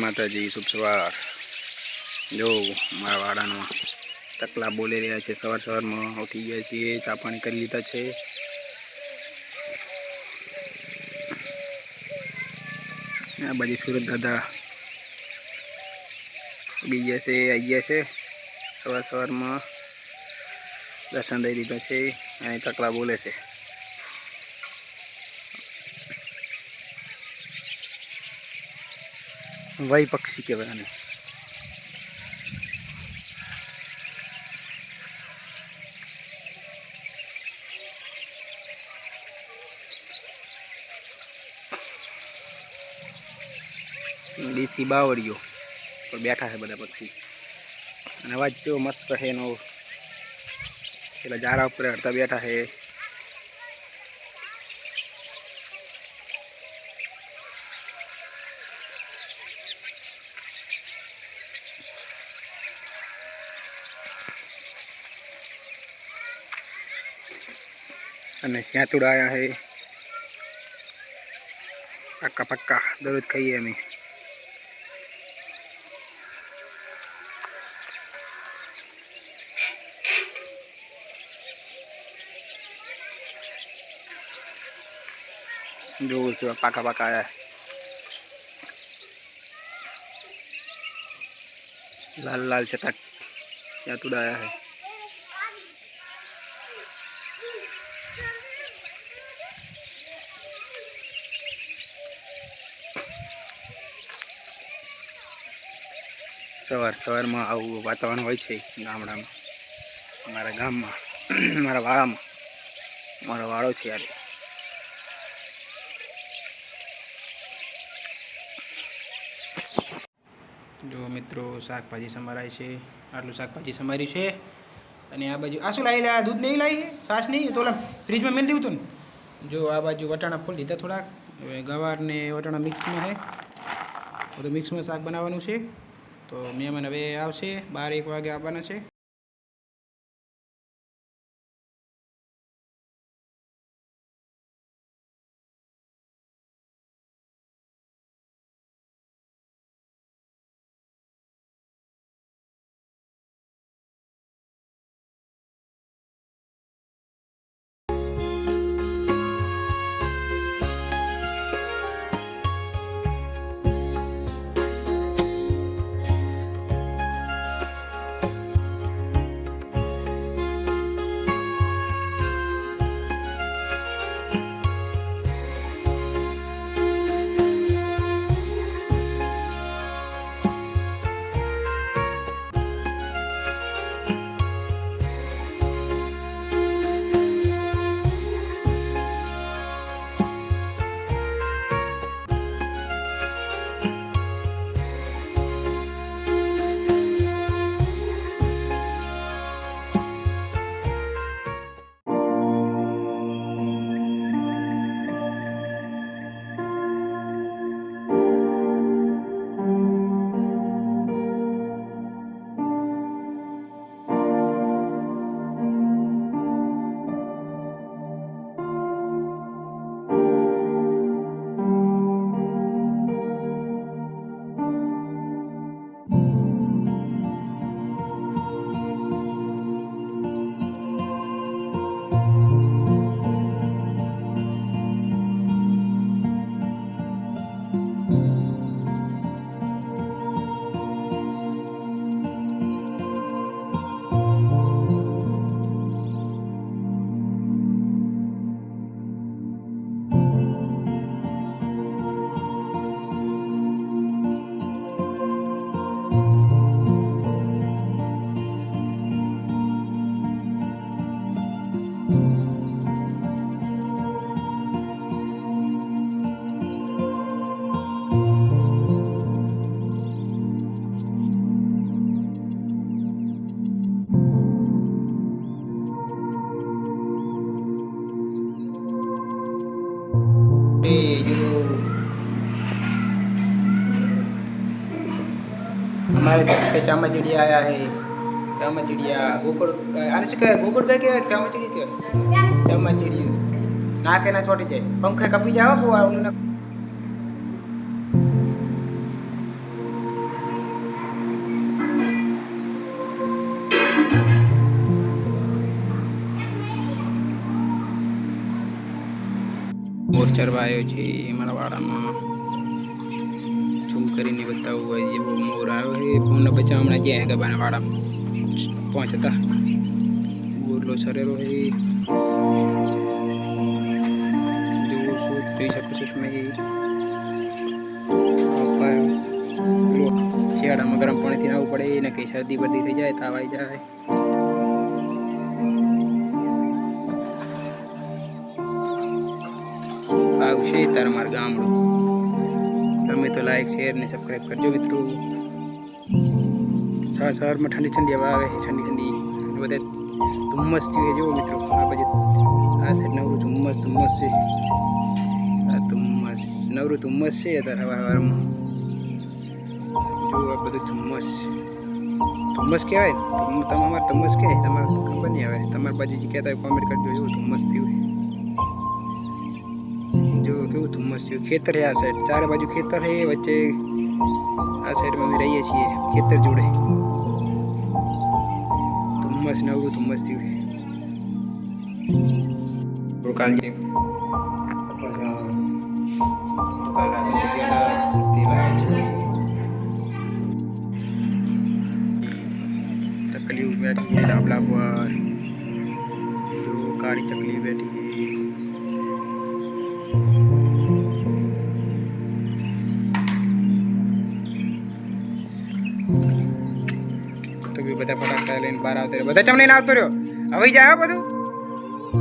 માતાજી, શુભ સવાર. જો, મારા વાડામાં તકલા બોલી રહ્યા છે, સવાર સવારમાં ઉઠી ગયા છીએ, ચા પાણી કરી લીધા છે. આ બાજુ સુરત દાદા ઉગી ગયા છે આવી ગયા છે. સવાર સવારમાં દર્શન દઈ દીધા છે, અને તકલા બોલે છે. વય પક્ષી કહેવાય આને. દેશી બાવળીઓ પર બેઠા છે બધા પક્ષી. અને અવાજ કેવો મસ્ત છે એનો. પેલા ઝાડા ઉપર હડતા બેઠા છે. અને ક્યાંતુડા આવ્યા છે પક્કા પક્કા દરરોજ ખાઈએ અમે જોઉં છું આ પાકા પાકા આવ્યા લાલ લાલ ચટાક ક્યાંતુડા આવ્યા છે સવાર સવારમાં આવું વાતાવરણ હોય છે ગામડામાં. મારા ગામમાં, મારા વાડામાં મારો વાડો છે યાર જો મિત્રો, શાકભાજી સમારાય છે. આટલું શાકભાજી સમાર્યું છે. અને આ બાજુ, આ શું લાવી લે? દૂધ નહીં લાવી છાશ નહીં? તો ફ્રીજમાં મેળ દેવું હતું ને. જો આ બાજુ વટાણા ફૂલ લીધા થોડાક. હવે ગવાર વટાણા મિક્સમાં છે બધું મિક્સમાં શાક બનાવવાનું છે. તો મહેમાન હવે આવશે. બાર એક વાગે આવવાના છે. કે ચામાચીડિયા આયા હે? ચામાચીડિયા, ગોકળ આને શું કહેવાય? ગોકળ કઈ કહેવાય ચામાચીડી કહેવાય? ચામાચીડિયું. નાકે ના છોડી જાય પંખે કપી જાવ બહુ આવલું ના મોર ચરવા આવ્યો છે મારા વાડામાં. કરીને બતાવવું હોય એવો મોર આવ્યો છે. પૂર્ણ બચ્ચા હમણાં ગયા ગબાના વાડામાં પહોંચતા. બોરલો સરેલો છે. જોવો છો જોઈ શકું છું તમે શિયાળામાં ગરમ પાણીથી નાહવું પડે ને કંઈ શરદી બરદી થઈ જાય, તાવ આવી જાય. આવશે તારા મારા ગામડું. તો લાઈક શેર ને સબસ્ક્રાઈબ કરજો મિત્રો. સવાર સવારમાં ઠંડી ઠંડી હવા આવે, ઠંડી ઠંડી બધે ધુમ્મસ થયું જુઓ મિત્રો. આ બાજુ આ સાઈડ નવરું ધુમ્મસ ધુમ્મસ છે. આ ધુમ્મસ, નવરું ધુમ્મસ છે અત્યારે હવા હવામાં જુઓ આ બધું ધુમ્મસ. ધુમ્મસ કહેવાય તમે અમારે ધુમ્મસ કહે તમારે ખબર નહીં આવે. તમારી બાજુ કહેતા હોય કોમેન્ટ કરજો. જુઓ ધુમ્મસ થયું કેવું ધુમ્મસ થયું ખેતર છે આ સાઈડ ચારે બાજુ ખેતર છે વચ્ચે આ સાઈડમાં અમે રહીએ છીએ ખેતર જોડે. ધુમ્મસ ને આવું ધુમ્મસ થયું છે તો કાલ જે સફરજન, તો કાલ રાત્રે ગયા હતા, તે લાવ્યા છે. ચકલીઓ બેઠી છે ધાબલા પર. જો કાળી ચકલી બેઠી તો બી બધા ફટાકડા લઈને બહાર આવતા રહ્યા. બધા ચમ લઈને આવતો રહ્યો. હવે જાય હો બધું.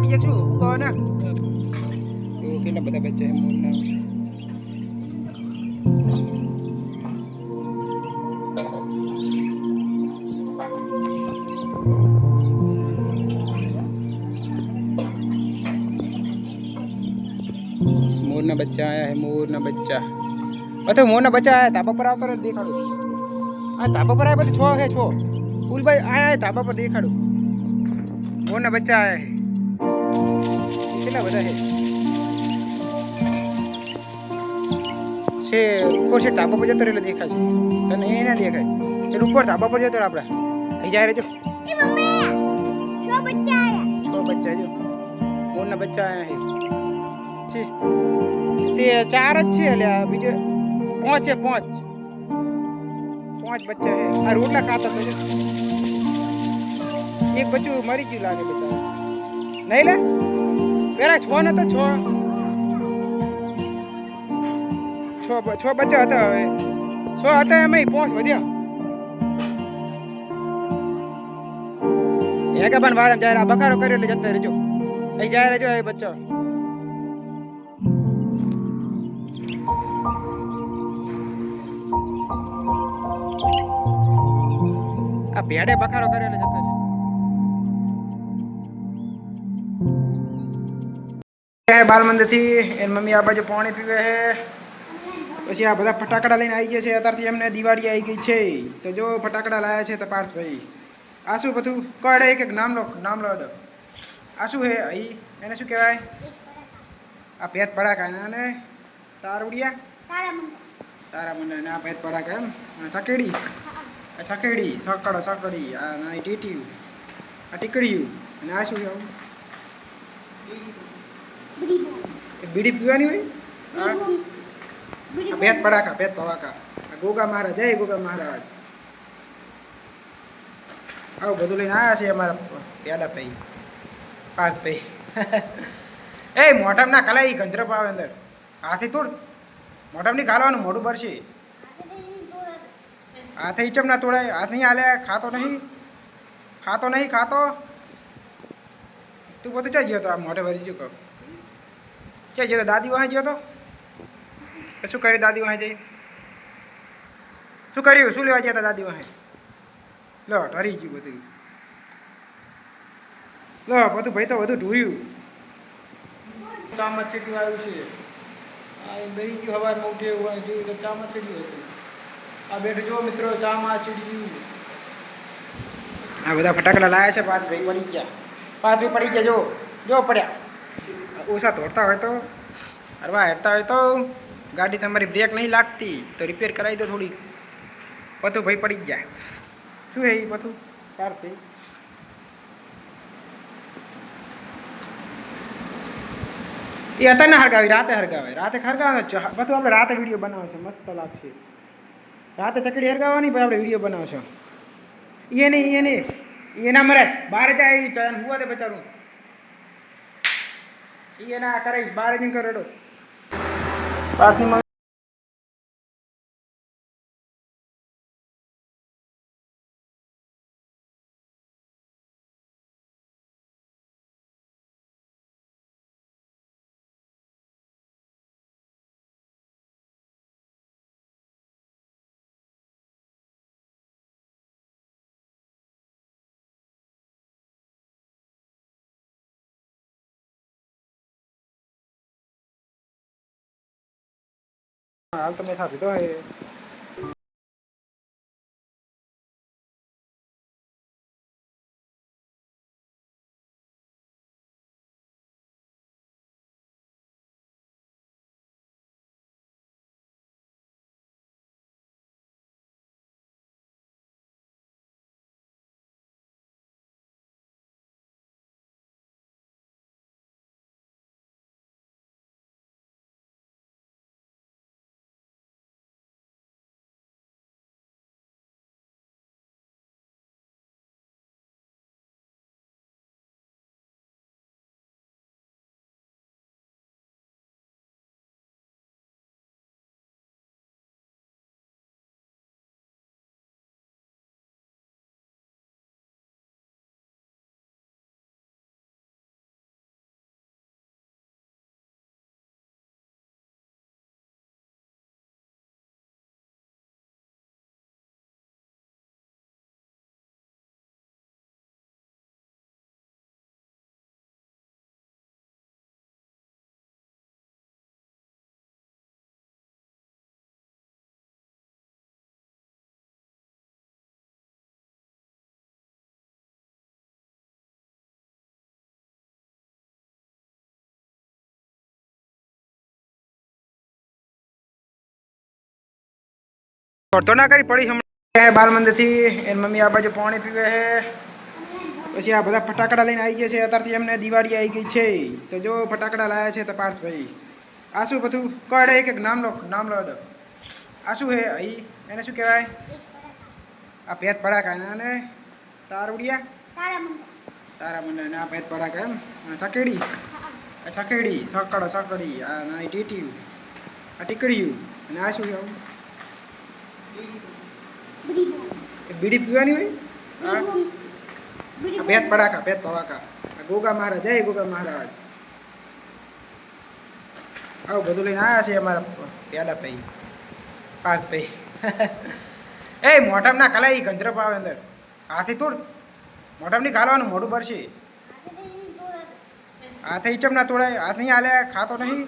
બીજે શું? કહો ને? કેટલા બધા બચ્ચા છે મોરના? મોરના બચ્ચા આયા હે મોરના બચ્ચા. અથવા મોરના બચ્ચા આયા ધાબા પર આવતો રહે દેખાડું. આ ધાબા પર આવ્યા બધું છો છે છો? ફૂલભાઈ આયા ધાબા પર દેખાડું. મોરના બચ્ચા આયા હે? કેટલા બધા છે છે ઉપર છે ધાબા પર જતો રહેલો દેખાય છે. તને એ ના દેખાય. એટલે ઉપર ધાબા પર જતો આપડા આપણા. અહીં જાય રહેજો. છ બચ્ચા જો. મોરના બચ્ચા આયા છે. તે ચાર જ છે એટલે બીજે પાંચ છે પાંચ. પાંચ બચ્ચા હે આ રોટલા ખાતા તો એક બચ્ચું મરી ગયું લાગે બચારા. નહીં લે? પેલા છ ને તો છ. છો છ બચ્ચા હતા હવે. છ હતા એમ પાંચ વધ્યા. પણ વાળા જાય આ બખારો કર્યો એટલે જતા રહેજો. અહીં જાય રહેજો એ બચ્ચા. ભેડે બખારો કર્યો એટલે જતો રહ્યો. બાલ મંદિરથી એની મમ્મી આ બાજુ પાણી પીવે છે. પછી આ બધા ફટાકડા લઈને આવી ગયા છે. અત્યારથી એમને દિવાળી આવી ગઈ છે. તો જો ફટાકડા લાયા છે તો પાર્થભાઈ આ શું બધું? કડે એક એક નામ લો નામ લો આ શું હે અહીં એને શું કહેવાય? આ ભેદ પડાકા અને તારવડિયા તારા મંડળ આ ભેદ પડાકા એમ? અને ચકેડી આ સકેડી સકડ સકડી આ નાની ટીટીયું, આ ટીકડીયું અને આ શું છે આવું? એ બીડી પીવાની હોય? આ ભેદ પડાકા ભેદ પવાકા આ ગોગા મહારાજ, જય ગોગા મહારાજ. આવું બધું લઈને આવ્યા છે અમારા પ્યાડા ભાઈ પાર્થભાઈ એ મોઢમ ના કલાઈ ગંધરપ આવે અંદર. હાથી તોડ. મોઢમની ગાલવાનું, મોઢું ભરશે. હાથે ઈચમ ના તોડાય. હાથ નહીં હાલે, ખાતો નહીં. ખાતો નહીં, ખાતો. તું પોતે ક્યાં ગયો તો? આ મોઢે ભરી ગયો ક્યાં ગયો દાદી વાહે ગયો તો? શું કર્યું દાદી વાહે જઈ શું કર્યું? શું લેવા ગયા હતા દાદી વાહે? લો, ઢરી ગયું બધું. લો, બધું ભાઈ તો બધું ઢૂર્યું. ચામચ ચીટ્યું આવ્યું છે. આ બેસી ગયું ઉઠે એવું જોયું તો ચામચ ચીટ્યું હતું. આ બેઠું જો મિત્રો ચામાં ગયું આ બધા ફટાકડા લાયા છે પાંચ ભાઈ પડી ગયા. પાંચ ભાઈ પડી ગયા, જો જો પડ્યા. ઓછા તોડતા હોય તો અરવા હેરતા હોય તો ગાડી તમારી બ્રેક નહીં લાગતી, તો રિપેર કરાવી દો થોડીક. પતું ભાઈ પડી ગયા. શું હે પતું કાર થઈ એ અત્યારે ને હરગાવી, રાતે હરગાવે રાતે હરગાવે બધું આપણે રાતે વીડિયો બનાવે છે, મસ્ત લાગશે. રાતે ચકડી હરગાવવાની પછી આપણે વીડિયો બનાવશું એ નહીં એ નહીં. એના મરે. બહાર જાય ચયન હુવા દે બચારું. એના કરીશ બહાર જઈને રેડો પાસની મમ્મી હાલ તો મેં તો ના કરી, પડી હમણાં. બાર મંદિરથી એની મમ્મી આ બાજુ પાણી પીવે છે. પછી આ બધા ફટાકડા લઈને આવી ગયા છે. અત્યારથી એમને દિવાળી આવી ગઈ છે. તો જો ફટાકડા લાયા છે તપાસભાઈ. આ શું બધું? કડે એક એક નામ લો નામ લો. આ શું હે અહીં એને શું કહેવાય? આ ભેદ પડાકા એને અને તારુડિયા તારા મંડળ ને આ ભેદ પડાકા એમ? ચકેડી ચકેડી સકડ સકડી આ નાની ટીટી આ ટીકડીયું. અને આ શું છે? બીડી પીવાની હોય? ભેદ પડાકા ભેદ પવાકા ગોગા મહારાજ જય ગોગા મહારાજ. આવું બધું લઈને આવ્યા છે અમારા પ્યાડા ભાઈ પાર્થ ભાઈ એ મોઢામાં ના કલાઈ ગંધરપ આવે અંદર. હાથી તોડ. મોઢામાં નહીં ખાલવાનું મોઢું ભરશે. હાથે ઈચમ ના તોડાય. હાથ નહીં હાલે ખાતો નહીં.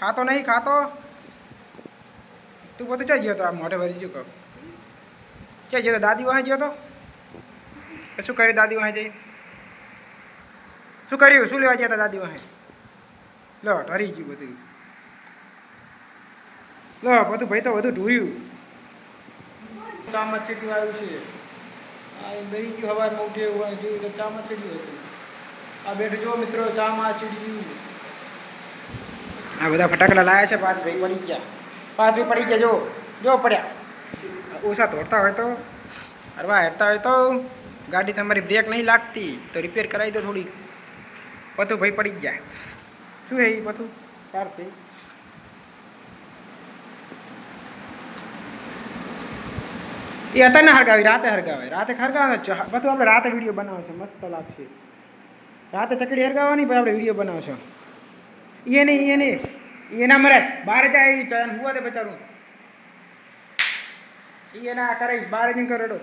ખાતો નહીં ખાતો. તું પોતે ક્યાં ગયો તો આ મોઢે ભરી ગયો ક્યાં ગયો તો? દાદી વાહે ગયો તો? શું કર્યું દાદી વાહે જઈ? શું કર્યું? શું લેવા ગયા હતા દાદી વાહે? લો ઢરી ગયું બધું. લો બધું ભાઈ તો બધું ઢૂર્યું. ચામાં ચીટ્યું આવ્યું છે. આ બેસી ગયું હવારમાં ઉઠે એવું જોયું તો ચામાં ચીડ્યું હતું. આ બેઠું જો મિત્રો ચામાં ચીડ્યું આ બધા ફટાકડા લાયા છે પાંચ ભાઈ વળી ગયા. ભાઈ પડી ગયા જો જો પડ્યા. ઓછા તોડતા હોય તો અરવા હેડતા હોય તો ગાડી તમારી બ્રેક નહીં લાગતી તો રિપેર કરાવી દો થોડી પતું ભાઈ પડી ગયા. શું હે એ પતું પારથી એ અત્યારે હરગાવી રાતે હરગાવે રાતે હરગાવે બધું આપણે રાતે વીડિયો બનાવશે મસ્ત લાગશે. રાતે ચકડી હરગાવવાની પછી આપણે વીડિયો બનાવશો એ નહીં એ નહીં એના મરે. બહાર જાય એ ચયન હુવા દે બચારું. એ એના કરીશ બહાર જઈને કરેડો